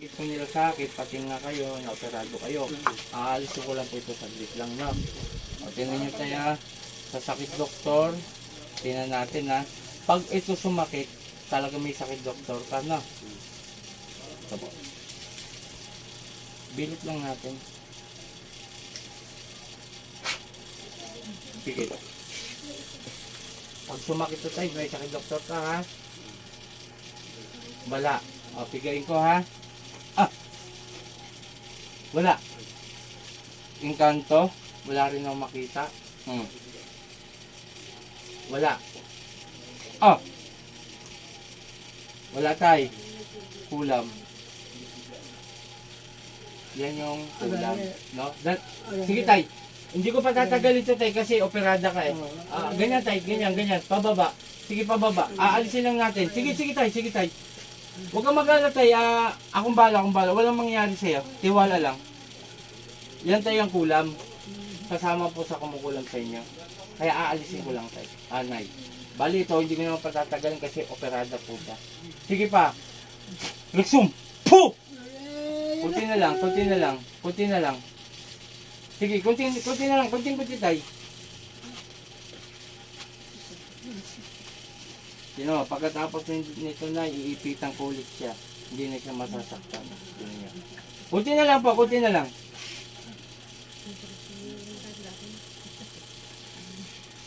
Kung nila sakit, pati nga kayo, na-operado kayo. Aalis ko lang po ito saglit lang na. O, tingnan nyo tayo ha. Sa sakit doktor, tingnan natin ha. Pag ito sumakit, talaga may sakit doktor ka na. Ito po. Bilit lang natin. Sige. Pag sumakit ito tayo, may sakit doktor ka ha. Wala. O, pigain ko ha. Ah! Wala. Inkanto. Wala rin ako makita. Hmm. Wala. Ah! Wala tay. Kulam. Yan yung kulam. No? That, sige tay. Hindi ko pa tatagal ito tay kasi operada ka eh. Ah, ganyan tay, ganyan, ganyan. Pababa. Sige pababa. Aalisin lang natin. Sige, sige tay, sige tay. Huwag kang mag-alala tay. Ah, akong bala, akong bala. Walang mangyayari sa'yo. Tiwala lang. Yan tayo ang kulam. Kasama po sa kumukulam sa inyo. Kaya aalisin ko lang tay. Anay. Bali ito, hindi ko naman patatagalin kasi operada po siya. Sige pa. Luxum! Puh! Kunti na lang, kunti na lang, kunti na lang. Sige, kunti, kunti na lang, kunti kunti tay. Sino, pagkatapos nito na, iipitan ko ulit siya. Hindi na siya masasaktan. Yun. Kunti na lang po, kunti na lang.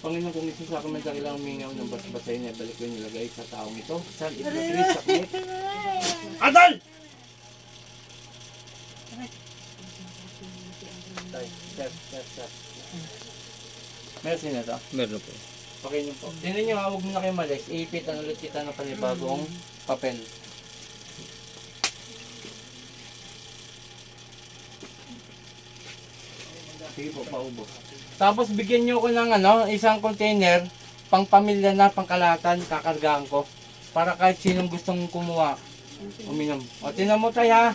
Panginoon kung isa sa akin may dakilang umingaw ng basbasay na balik ko nilagay sa taong ito. Saan ito Chris sakit? Adal! Tay, sir, sir, sir. Merci na. Meron po. Pakinggan po. Tingnan nyo ha, huwag mo na kayo malis. Iipitan ulit kita ng panibagong papel. Sige po, paubo. Tapos bigyan nyo ko ng ano, isang container, pang pamilya na, pang kalatan, kakargaan ko. Para kahit sinong gustong kumuha, uminom. O, tinan mo tayo ha.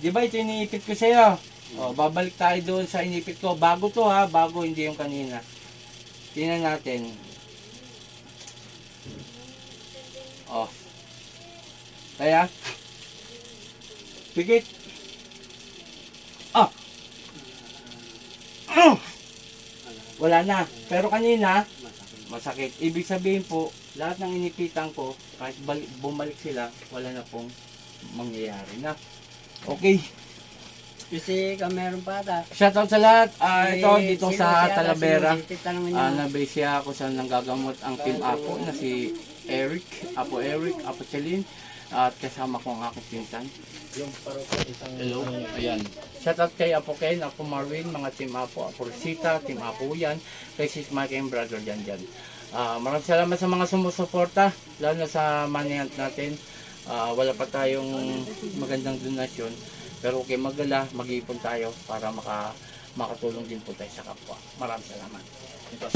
Di ba ito iniipit ko sa'yo? O, babalik tayo doon sa inipit ko. Bago to ha, bago hindi yung kanina. Tingnan natin. Oh. Kaya? Ah! Ah! Wala na. Pero kanina, masakit. Ibig sabihin po, lahat ng inipitan ko, kahit bumalik sila, wala na pong mangyayari na. Okay. Kasi ka meron pa ata. Shoutout sa lahat. Ah, Eh, ito, dito sino sa siya? Talavera. Sino? Ah, niyo. nabase ako sa nanggagamot ang team Apo na si Eric, Apo Eric, Apo Celine, at kasama ko ang aking pinsan. Hello, ayan. Shoutout kay Apo Ken, Apo Marvin, mga team Apo, Apo Rosita, team Apo yan, kay Sis Mike and brother dyan dyan. Ah, maraming salamat sa mga sumusuporta, lalo na sa manihant natin. Ah, wala pa tayong magandang donasyon, pero okay magala, mag-iipon tayo para maka makatulong din po tayo sa kapwa. Maraming salamat. Ito.